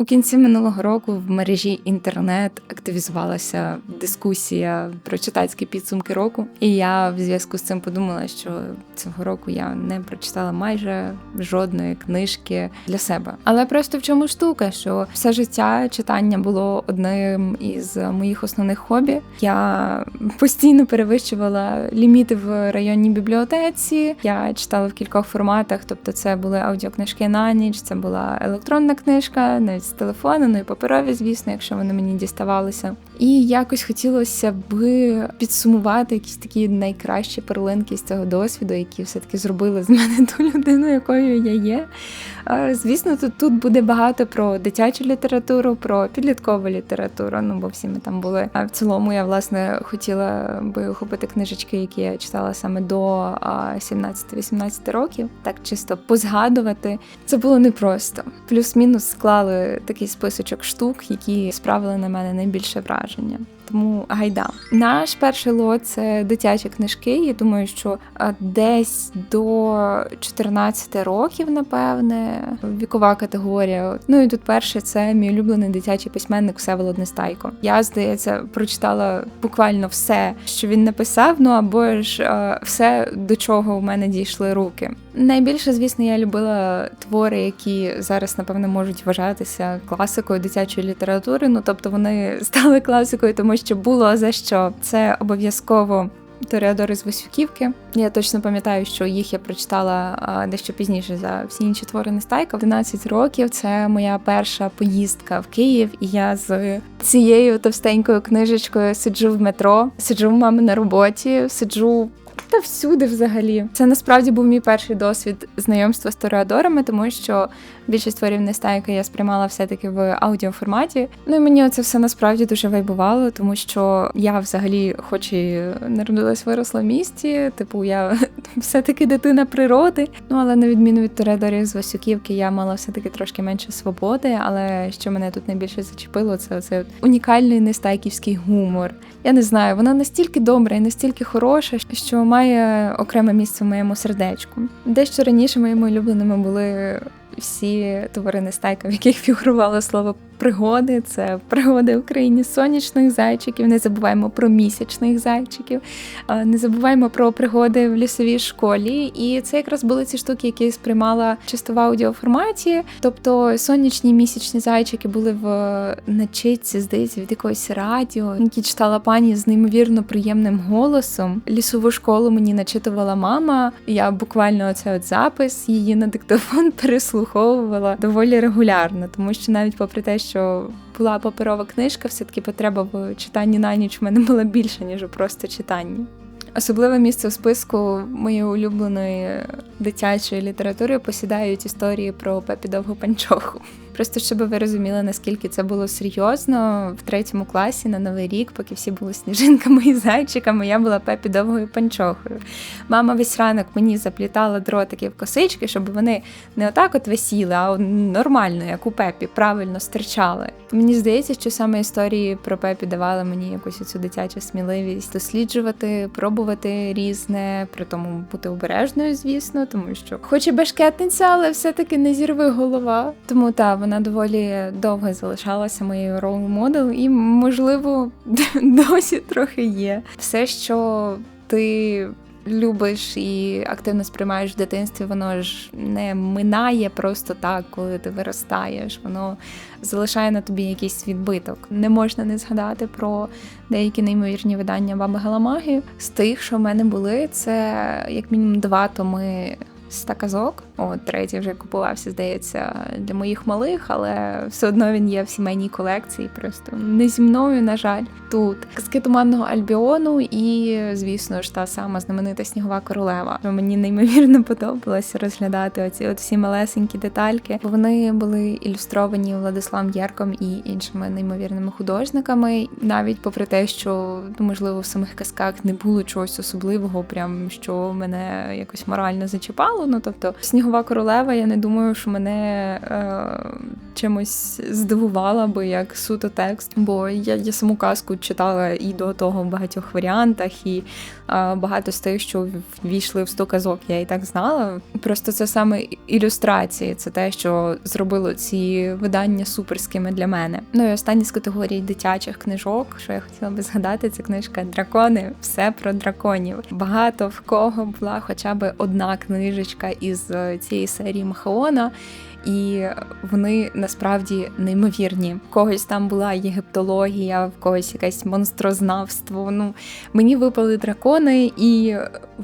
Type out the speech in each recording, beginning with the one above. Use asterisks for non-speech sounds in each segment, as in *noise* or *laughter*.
У кінці минулого року в мережі інтернет активізувалася дискусія про читацькі підсумки року, і я в зв'язку з цим подумала, що цього року я не прочитала майже жодної книжки для себе. Але просто в чому штука, що все життя читання було одним із моїх основних хобі. Я постійно перевищувала ліміти в районній бібліотеці. Я читала в кількох форматах, тобто це були аудіокнижки на ніч, це була електронна книжка, навіть з телефону, ну і паперові, звісно, якщо вони мені діставалися. І якось хотілося би підсумувати якісь такі найкращі перлинки з цього досвіду, які все-таки зробили з мене ту людину, якою я є. Звісно, тут тут буде багато про дитячу літературу, про підліткову літературу. Ну бо всі ми там були. А в цілому я власне хотіла би охопити книжечки, які я читала саме до 17-18 років. Так чисто позгадувати. Це було непросто. Плюс-мінус склали такий списочок штук, які справили на мене найбільше враження враження. Тому гайда. Наш перший лот це дитячі книжки. Я думаю, що десь до 14 років, напевне, вікова категорія. Ну і тут перше це мій улюблений дитячий письменник Всеволод Нестайко. Я здається, прочитала буквально все, що він написав. Ну або ж все, до чого у мене дійшли руки. Найбільше, звісно, я любила твори, які зараз, напевно, можуть вважатися класикою дитячої літератури. Ну тобто вони стали класикою, тому що було за що. Це обов'язково Тореадори з Васюківки. Я точно пам'ятаю, що їх я прочитала дещо пізніше за всі інші твори Нестайка. 11 років це моя перша поїздка в Київ, і я з цією товстенькою книжечкою сиджу в метро, сиджу в мами на роботі, сиджу та всюди взагалі. Це насправді був мій перший досвід знайомства з тореадорами, тому що більшість творів Нестайка я сприймала все-таки в аудіоформаті. Ну і мені це все насправді дуже вайбувало, тому що я взагалі, хоч і народилась, виросла в місті, типу я *laughs* все-таки дитина природи. Ну але на відміну від тореадорів з Васюківки, я мала все-таки трошки менше свободи. Але що мене тут найбільше зачепило, це цей унікальний нестайківський гумор. Я не знаю, вона настільки добра і настільки хороша, що має окреме місце в моєму сердечку. Дещо раніше моїми улюбленими були всі тварини стайка, в яких фігурувало слово пригоди. Це пригоди в Україні сонячних зайчиків. Не забуваємо про місячних зайчиків, не забуваємо про пригоди в лісовій школі. І це якраз були ці штуки, які сприймала чисто в аудіоформаті. Тобто сонячні місячні зайчики були в начитці, здається, від якогось радіо, які читала пані з неймовірно приємним голосом. Лісову школу мені начитувала мама. Я буквально оце от запис її на диктофон *laughs* переслуховувала доволі регулярно, тому що навіть попри те, що була паперова книжка, все-таки потреба в читанні на ніч в мене була більша, ніж у просто читанні. Особливе місце в списку моєї улюбленої дитячої літератури посідають історії про Пепі Довгу Панчоху. Просто щоб ви розуміли, наскільки це було серйозно в третьому класі на новий рік, поки всі були сніжинками і зайчиками, я була пепі довгою панчохою. Мама весь ранок мені заплітала дротики в косички, щоб вони не отак от висіли, а нормально, як у пепі, правильно стирчали. Мені здається, що саме історії про пепі давали мені якусь цю дитячу сміливість досліджувати, пробувати різне, при тому бути обережною, звісно, тому що, хоч і бешкетниця, але все-таки не зірви голова. Тому так, вона доволі довго залишалася моєю рол модел, і, можливо, *laughs* досі трохи є. Все, що ти. Любиш і активно сприймаєш в дитинстві, воно ж не минає просто так, коли ти виростаєш. Воно залишає на тобі якийсь відбиток. Не можна не згадати про деякі неймовірні видання баби Галамаги. З тих, що в мене були, це як мінімум два томи ста казок. От третій вже купувався, здається, для моїх малих, але все одно він є в сімейній колекції. Просто не зі мною, на жаль, тут казки туманного Альбіону, і, звісно ж, та сама знаменита снігова королева. Мені неймовірно подобалося розглядати оці от всі малесенькі детальки, вони були ілюстровані Владиславом Єрком і іншими неймовірними художниками, навіть попри те, що ну, можливо в самих казках не було чогось особливого, прям що мене якось морально зачіпало оригіналу. Ну тобто, снігова королева, я не думаю, що мене е, чимось здивувала би як суто текст, бо я я саму казку читала і до того в багатьох варіантах, і е, багато з тих, що ввійшли в 100 казок, я і так знала. Просто це саме ілюстрації, це те, що зробило ці видання суперськими для мене. Ну і останні з категорії дитячих книжок, що я хотіла би згадати, це книжка Дракони, все про драконів. Багато в кого була хоча б одна книжечка із е, цієї серії Махаона і вони насправді неймовірні. В когось там була єгиптологія, в когось якесь монстрознавство. Ну мені випали дракони, і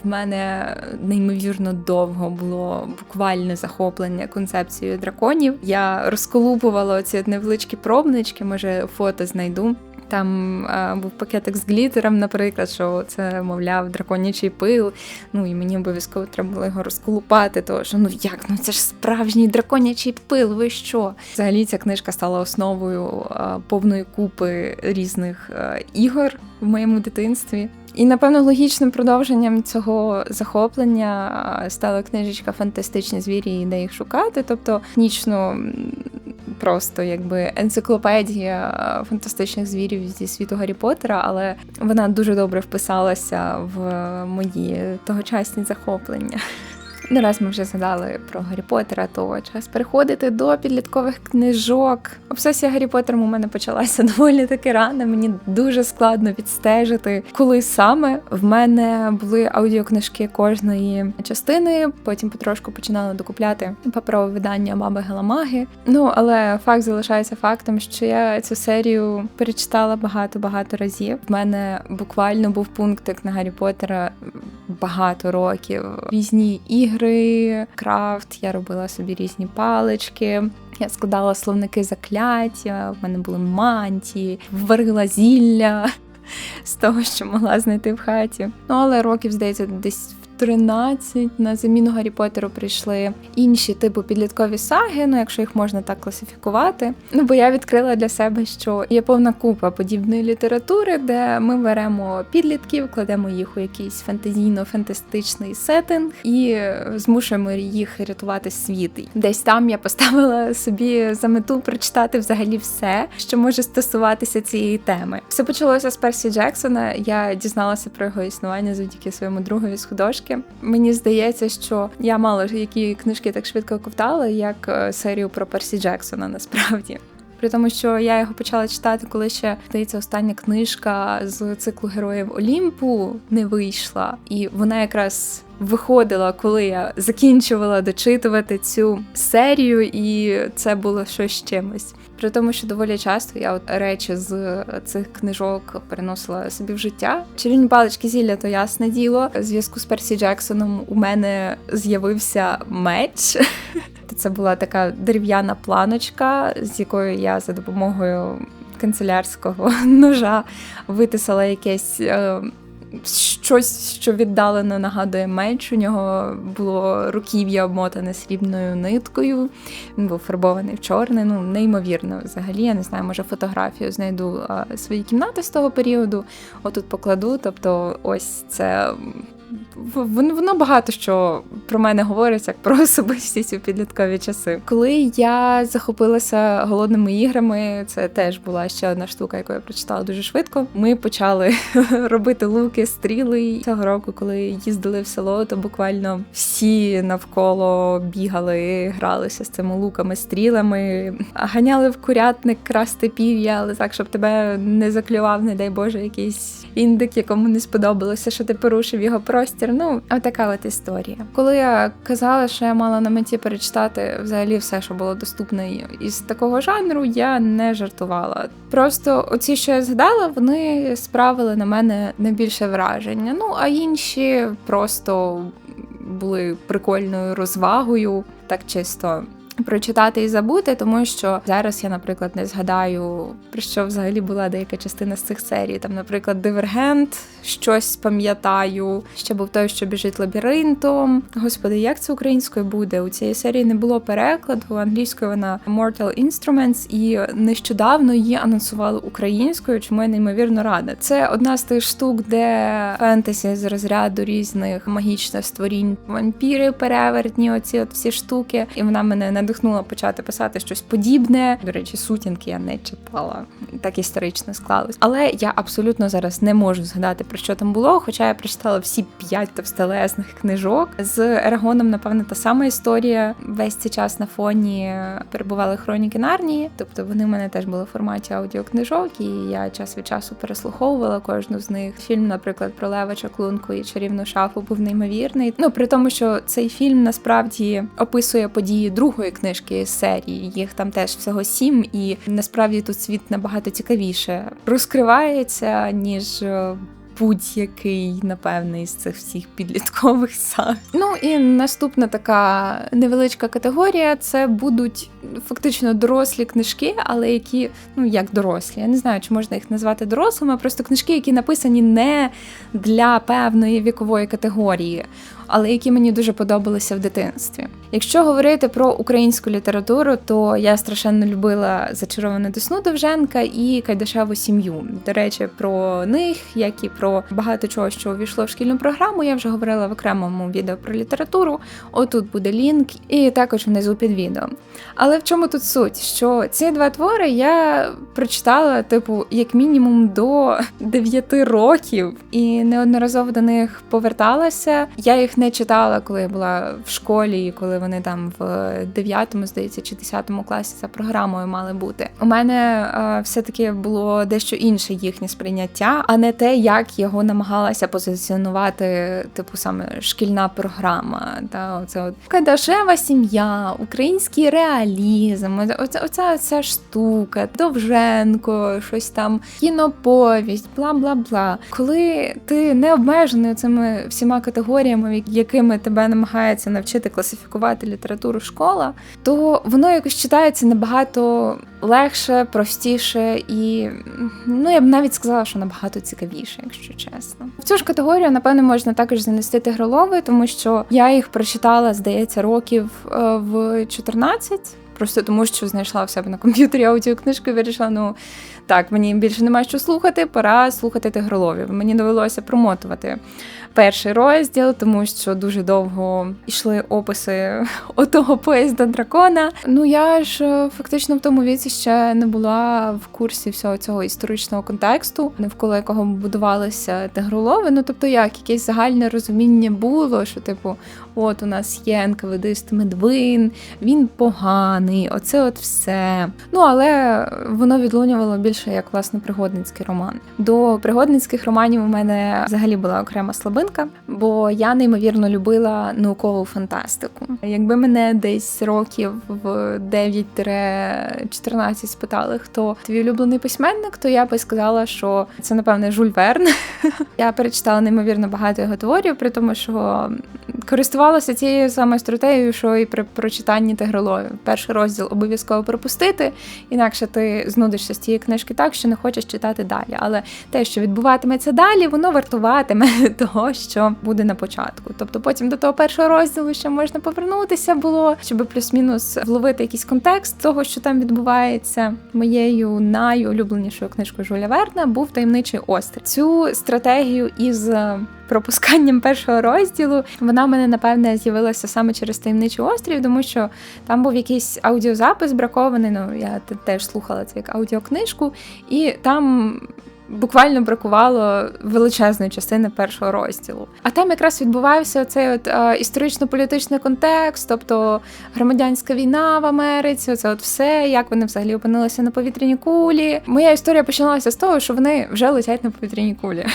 в мене неймовірно довго було буквальне захоплення концепцією драконів. Я розколупувала ці невеличкі пробнички, може фото знайду. Там а, був пакетик з глітером, наприклад, що це, мовляв, драконячий пил. Ну і мені обов'язково треба було його розколупати, тому що ну як, ну це ж справжній драконячий пил, ви що? Взагалі ця книжка стала основою а, повної купи різних а, ігор в моєму дитинстві. І, напевно, логічним продовженням цього захоплення стала книжечка Фантастичні звірі і де їх шукати. Тобто нічно просто якби енциклопедія фантастичних звірів зі світу Гаррі Поттера, але вона дуже добре вписалася в мої тогочасні захоплення. Не раз ми вже згадали про Гаррі Поттера, то час переходити до підліткових книжок. Обсесія Гаррі Поттером у мене почалася *laughs* доволі таки рано. Мені дуже складно відстежити, коли саме в мене були аудіокнижки кожної частини. Потім потрошку починала докупляти паперове видання Баби Галамаги. Ну але факт залишається фактом, що я цю серію перечитала багато-багато разів. В мене буквально був пунктик на Гаррі Поттера багато років. Різні ігри, крафт, я робила собі різні палички. Я складала словники закляття, в мене були мантії, варила зілля *laughs* з того, що могла знайти в хаті. Ну але років, здається, десь 13 на заміну Гаррі Поттеру прийшли інші типу підліткові саги, ну якщо їх можна так класифікувати. Ну бо я відкрила для себе, що є повна купа подібної літератури, де ми беремо підлітків, кладемо їх у якийсь фантазійно-фантастичний сеттинг і змушуємо їх рятувати світ. Десь там я поставила собі за мету прочитати взагалі все, що може стосуватися цієї теми. Все почалося з Персі Джексона. Я дізналася про його існування завдяки своєму другові з художки книжки. Мені здається, що я мало які книжки так швидко ковтала, як е, серію про Персі Джексона насправді. При тому, що я його почала читати, коли ще здається, остання книжка з циклу Героїв Олімпу не вийшла, і вона якраз виходила, коли я закінчувала дочитувати цю серію, і це було щось чимось. При тому, що доволі часто я от речі з цих книжок переносила собі в життя. Чарівні палички зілля, то ясне діло. У зв'язку з Персі Джексоном у мене з'явився меч. *laughs* Це була така дерев'яна планочка, з якою я за допомогою канцелярського *laughs* ножа витисала якесь е, щось, що віддалено нагадує меч. У нього було руків'я обмотане срібною ниткою. Він був фарбований в чорне. Ну, неймовірно. Взагалі, я не знаю, може фотографію знайду свої кімнати з того періоду. Отут покладу. Тобто, ось це воно багато що про мене говорить, як про *laughs* особистість у підліткові часи. Коли я захопилася голодними іграми, це теж була ще одна штука, яку я прочитала дуже швидко. Ми почали *laughs* робити луки, стріли цього року, коли їздили в село, то буквально всі навколо бігали, гралися з цими луками, стрілами, ганяли в курятник красти пів'я, але так, щоб тебе не заклював, не дай Боже, якийсь індик, якому не сподобалося, що ти порушив його простір. Ну, отака от історія. Коли я казала, що я мала на меті перечитати взагалі все, що було доступне із такого жанру, я не жартувала. Просто оці, що я згадала, вони справили на мене найбільше враження. Ну а інші просто були прикольною розвагою, так чисто прочитати і забути, тому що зараз я, наприклад, не згадаю про що взагалі була деяка частина з цих серій. Там, наприклад, Дивергент, щось пам'ятаю. Ще був той, що біжить лабіринтом. Господи, як це українською буде? У цієї серії не було перекладу. Англійською вона Mortal Instruments, і нещодавно її анонсували українською, чому я неймовірно рада. Це одна з тих штук, де фентезі з розряду різних магічних створінь, вампіри, перевертні, оці от всі штуки. І вона мене надихнула почати писати щось подібне. До речі, сутінки я не читала, так історично склалось. Але я абсолютно зараз не можу згадати про що там було. Хоча я прочитала всі п'ять товстелезних книжок з Ерагоном, напевно, та сама історія. Весь цей час на фоні перебували хроніки Нарнії, тобто вони в мене теж були в форматі аудіокнижок, і я час від часу переслуховувала кожну з них. Фільм, наприклад, про Лева Чаклунку і чарівну шафу був неймовірний. Ну при тому, що цей фільм насправді описує події другої книжки з серії. Їх там теж всього сім, і насправді тут світ набагато цікавіше розкривається ніж. е, Будь-який, напевне, із цих всіх підліткових саг. Ну і наступна така невеличка категорія це будуть фактично дорослі книжки, але які, ну як дорослі, я не знаю, чи можна їх назвати дорослими, просто книжки, які написані не для певної вікової категорії, але які мені дуже подобалися в дитинстві. Якщо говорити про українську літературу, то я страшенно любила зачаровану десну Довженка і Кайдашеву сім'ю. До речі, про них, як і про багато чого, що увійшло в шкільну програму, я вже говорила в окремому відео про літературу. Отут буде лінк, і також внизу під відео. Але в чому тут суть? Що ці два твори я прочитала, типу, як мінімум до 9 років, і неодноразово до них поверталася. Я їх не читала, коли я була в школі, коли вони там в 9, здається, чи 10 класі за програмою мали бути. У мене е, все-таки було дещо інше їхнє сприйняття, а не те, як його намагалася позиціонувати, типу саме шкільна програма. Та оце от Кадашева сім'я, український реалізм, оця, оця, оця штука, Довженко, щось там, кіноповість, бла бла бла. Коли ти не обмежений цими всіма категоріями, якими тебе намагається навчити класифікувати літературу школа, то воно якось читається набагато легше, простіше і ну я б навіть сказала, що набагато цікавіше, якщо чесно. В цю ж категорію, напевно, можна також занести тигролови, тому що я їх прочитала, здається, років е, в 14. Просто тому, що знайшла в себе на комп'ютері аудіокнижку і вирішила, ну так, мені більше немає що слухати, пора слухати тигроловів. Мені довелося промотувати перший розділ, тому що дуже довго йшли описи *laughs* отого поїзда дракона. Ну я ж е, фактично в тому віці ще не була в курсі всього цього історичного контексту, навколо якого будувалися тигролови. Ну тобто, як якесь загальне розуміння було, що типу, от у нас є НКВДист Медвин, він поганий, оце от все. Ну але воно відлунювало більше як власне пригодницький роман. До пригодницьких романів у мене взагалі була окрема слабинка, бо я неймовірно любила наукову фантастику. Якби мене десь років в 9-14 спитали, хто твій улюблений письменник, то я би сказала, що це напевне Жуль Верн. *laughs* Я перечитала неймовірно багато його творів, при тому, що користувалася цією самою стратегією, що і при прочитанні тигроловів. Перший розділ обов'язково пропустити, інакше ти знудишся з цієї книжки так, що не хочеш читати далі. Але те, що відбуватиметься далі, воно вартуватиме *laughs* того, що буде на початку. Тобто, потім до того першого розділу ще можна повернутися було, щоб плюс-мінус вловити якийсь контекст того, що там відбувається. Моєю найулюбленішою книжкою Жуля Верна був таємничий острів. Цю стратегію із пропусканням першого розділу вона в мене напевне з'явилася саме через таємничий острів, тому що там був якийсь аудіозапис бракований. Ну я теж слухала це як аудіокнижку, і там. Буквально бракувало величезної частини першого розділу. А там якраз відбувався цей от історично-політичний контекст, тобто громадянська війна в Америці, це от все, як вони взагалі опинилися на повітряній кулі. Моя історія починалася з того, що вони вже летять на повітряній кулі.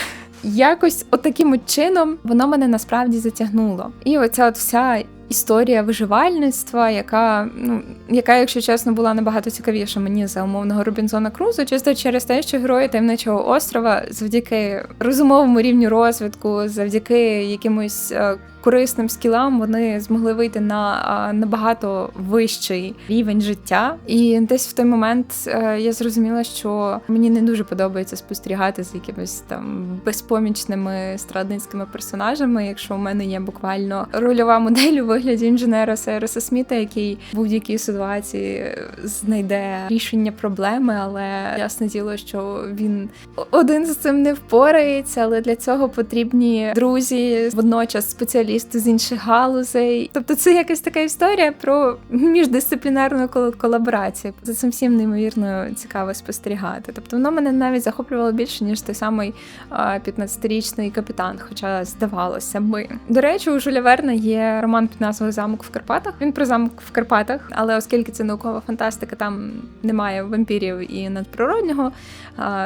Якось отаким от чином воно мене насправді затягнуло. І оця от вся історія виживальництва, яка, ну, яка, якщо чесно, була набагато цікавіша мені за умовного Робінзона Крузу, чисто через те, що герої таємничого острова завдяки розумовому рівню розвитку, завдяки якимось е, корисним скілам вони змогли вийти на набагато вищий рівень життя. І десь в той момент е, я зрозуміла, що мені не дуже подобається спостерігати за якимись там безпомічними страдницькими персонажами, якщо у мене є буквально рольова модель у вигляді інженера Сайроса Сміта, який в будь-якій ситуації знайде рішення проблеми, але ясне діло, що він один з цим не впорається, але для цього потрібні друзі, водночас спеціалісти з інших галузей. Тобто, це якась така історія про міждисциплінарну кол- колаборацію. За цим всім неймовірно цікаво спостерігати. Тобто, воно мене навіть захоплювало більше ніж той самий а, 15-річний капітан, хоча здавалося би. До речі, у Жуля Верна є роман під назвою Замок в Карпатах. Він про замок в Карпатах, але оскільки це наукова фантастика, там немає вампірів і надприроднього.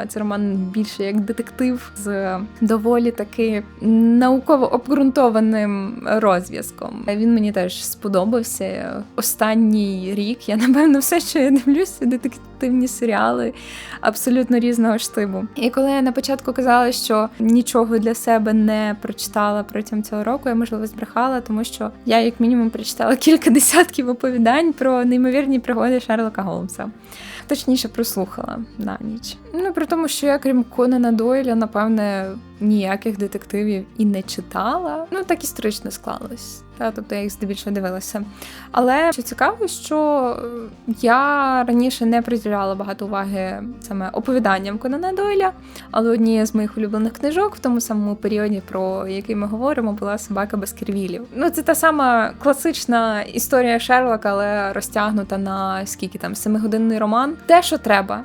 Це роман більше як детектив з доволі таки науково обґрунтованим розв'язком. Він мені теж сподобався. Останній рік я напевно все, що я дивлюся, детективні серіали абсолютно різного штибу. І коли я на початку казала, що нічого для себе не прочитала протягом цього року, я можливо збрехала, тому що я, як мінімум, прочитала кілька десятків оповідань про неймовірні пригоди Шерлока Голмса. Точніше, прослухала на ніч. Ну при тому, що я, крім Конана Дойля, напевне, ніяких детективів і не читала. Ну так історично склалось. Та, тобто я їх здебільшого дивилася. Але що цікаво, що е, я раніше не приділяла багато уваги саме оповіданням Конана Дойля, але однією з моїх улюблених книжок в тому самому періоді, про який ми говоримо, була собака без кервілів. Ну, це та сама класична історія Шерлока, але розтягнута на скільки там семигодинний роман. Те, що треба.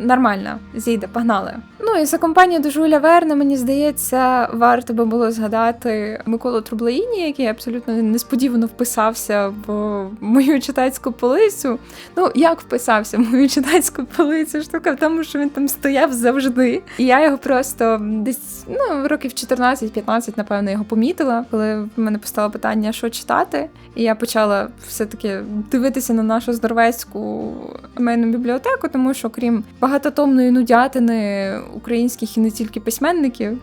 Нормально, зійде, погнали. Ну і за компанію до Жуля Верна, мені здається, варто би було згадати Миколу Трублаїні, який абсолютно несподівано вписався в мою читацьку полицю. Ну, як вписався в мою читацьку полицю? Штука в тому, що він там стояв завжди. І я його просто десь ну, років 14-15, напевно, його помітила, коли в мене постало питання, що читати. І я почала все-таки дивитися на нашу здоровецьку сімейну бібліотеку, тому що крім багатотомної нудятини українських і не тільки письменників,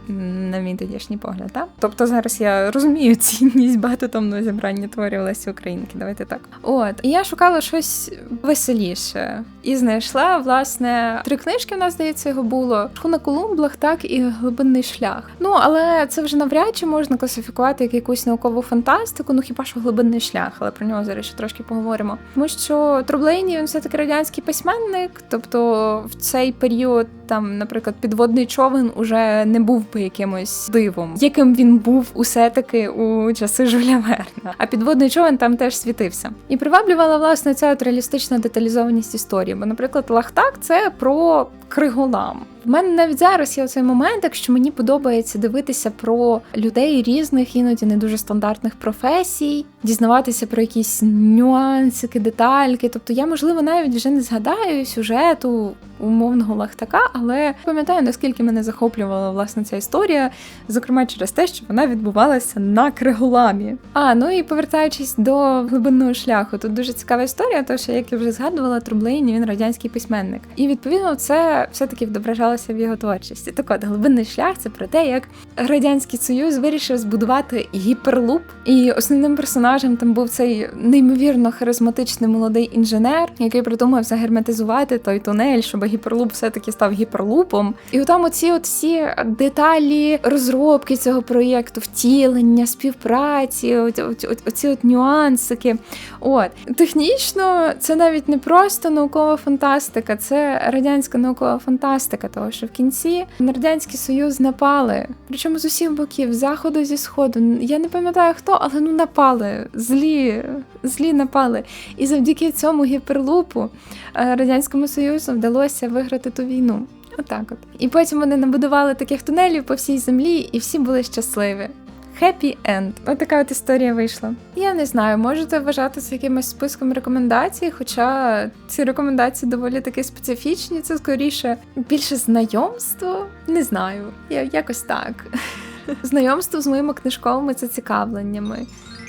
на мій тодішній погляд, так? Тобто зараз я розумію *laughs* цінність багатотомного зібрання творів Лесі Українки. Давайте так. От я шукала щось веселіше і знайшла власне три книжки. У нас здається, його було на Колумблах, так і глибинний шлях. Ну але це вже навряд чи можна класифікувати як якусь наукову фантастику. Ну хіба що глибинний шлях, але про нього зараз ще трошки поговоримо. Тому що Трублейні він все таки радянський письменник, тобто в цей період там, наприклад, підводний човен уже не був би якимось дивом, яким він був усе таки у часи Жуля Верна. А підводний човен там теж світився. І приваблювала власне ця от реалістична деталізованість історії. Бо, наприклад, Лахтак це про Криголам. В мене навіть зараз є оцей момент, якщо мені подобається дивитися про людей різних, іноді не дуже стандартних професій, дізнаватися про якісь нюансики, детальки. Тобто я, можливо, навіть вже не згадаю сюжету умовного лахтака, але пам'ятаю, наскільки мене захоплювала власне ця історія, зокрема через те, що вона відбувалася на Криголамі. А ну і повертаючись до глибинного шляху, тут дуже цікава історія, тому що як я вже згадувала, Трублейні він радянський письменник, і відповідно це все-таки відображалося в його творчості. Так от, глибинний шлях це про те, як радянський союз вирішив збудувати гіперлуп, і основним персонажем там був цей неймовірно харизматичний молодий інженер, який придумав загерметизувати той тунель, щоб гіперлуп все-таки став гіперлупом. І там оці от всі деталі розробки цього проєкту, втілення, співпраці, оці от нюансики. От технічно це навіть не просто наукова фантастика, це радянська наукова фантастика, того що в кінці на радянський союз напали. Причому з усіх боків, з заходу зі сходу. Я не пам'ятаю хто, але ну напали. Злі, злі напали. І завдяки цьому гіперлупу е, радянському союзу вдалося виграти ту війну. Отак от. І потім вони набудували таких тунелів по всій землі, і всі були щасливі. Happy end. Ось така от історія вийшла. Я не знаю, можете вважати це якимось списком рекомендацій, хоча ці рекомендації доволі таки специфічні. Це скоріше більше знайомство. Не знаю, я якось так. *laughs* Знайомство з моїми книжковими зацікавленнями.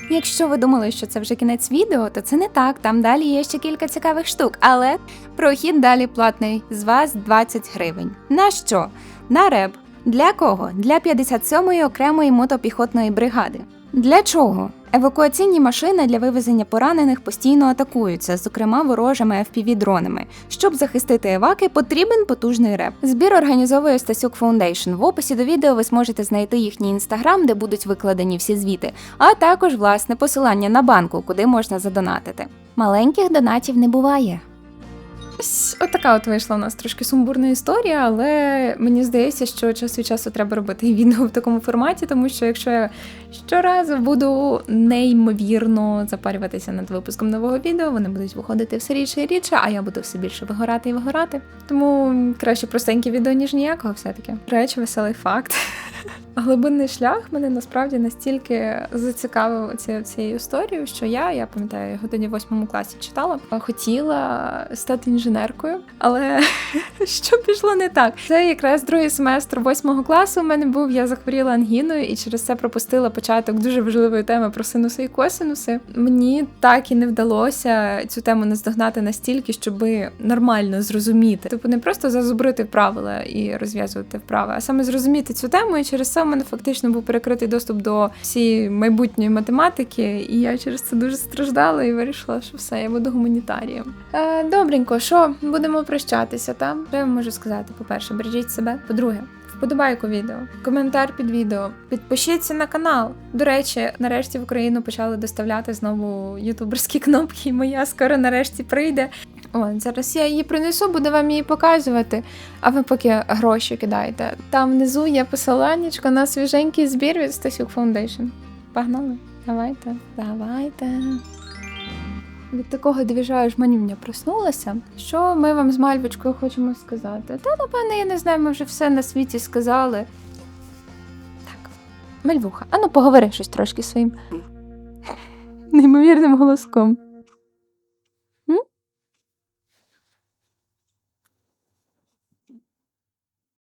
Якщо ви думали, що це вже кінець відео, то це не так. Там далі є ще кілька цікавих штук, але прохід далі платний з вас 20 гривень. На що? На реп. Для кого? Для 57-ї окремої мотопіхотної бригади. Для чого? Евакуаційні машини для вивезення поранених постійно атакуються, зокрема ворожими FPV-дронами. Щоб захистити еваки, потрібен потужний реп. Збір організовує Стасюк Foundation. В описі до відео ви зможете знайти їхній інстаграм, де будуть викладені всі звіти, а також власне посилання на банку, куди можна задонатити. Маленьких донатів не буває. Ось отака от вийшла у нас трошки сумбурна історія, але мені здається, що час від часу треба робити відео в такому форматі, тому що якщо я щоразу буду неймовірно запарюватися над випуском нового відео, вони будуть виходити все рідше і рідше, а я буду все більше вигорати і вигорати. Тому краще простеньке відео, ніж ніякого, все-таки. Речі, веселий факт. *laughs* Глибинний шлях мене насправді настільки зацікавив ці- цією історією, що я, я пам'ятаю, годині в восьмому класі читала, хотіла стати інженеркою, але *laughs* що пішло не так? Це якраз другий семестр восьмого класу. У мене був, я захворіла ангіною і через це пропустила початок дуже важливої теми про синуси і косинуси. Мені так і не вдалося цю тему наздогнати настільки, щоб нормально зрозуміти. Типу, не просто зазубрити правила і розв'язувати вправи, а саме зрозуміти цю тему. І через це в мене фактично був перекритий доступ до всієї майбутньої математики, і я через це дуже страждала і вирішила, що все, я буду гуманітарієм. Е, добренько, що будемо прощатися, там? Я можу сказати? По-перше, бережіть себе. По-друге, вподобайку відео, коментар під відео, підпишіться на канал. До речі, нарешті в Україну почали доставляти знову ютуберські *laughs* кнопки, і моя скоро нарешті прийде. От, зараз я її принесу, буду вам її показувати. А ви поки гроші кидайте. Там внизу є посиланнячко на свіженький збір від Стасюк Foundation. Погнали? Давайте, давайте. Від такого двіжа жманівня проснулася. Що ми вам з Мальвочкою хочемо сказати? Та, напевне, я не знаю, ми вже все на світі сказали. Так, Мальвуха, а ну поговори щось трошки своїм неймовірним голоском.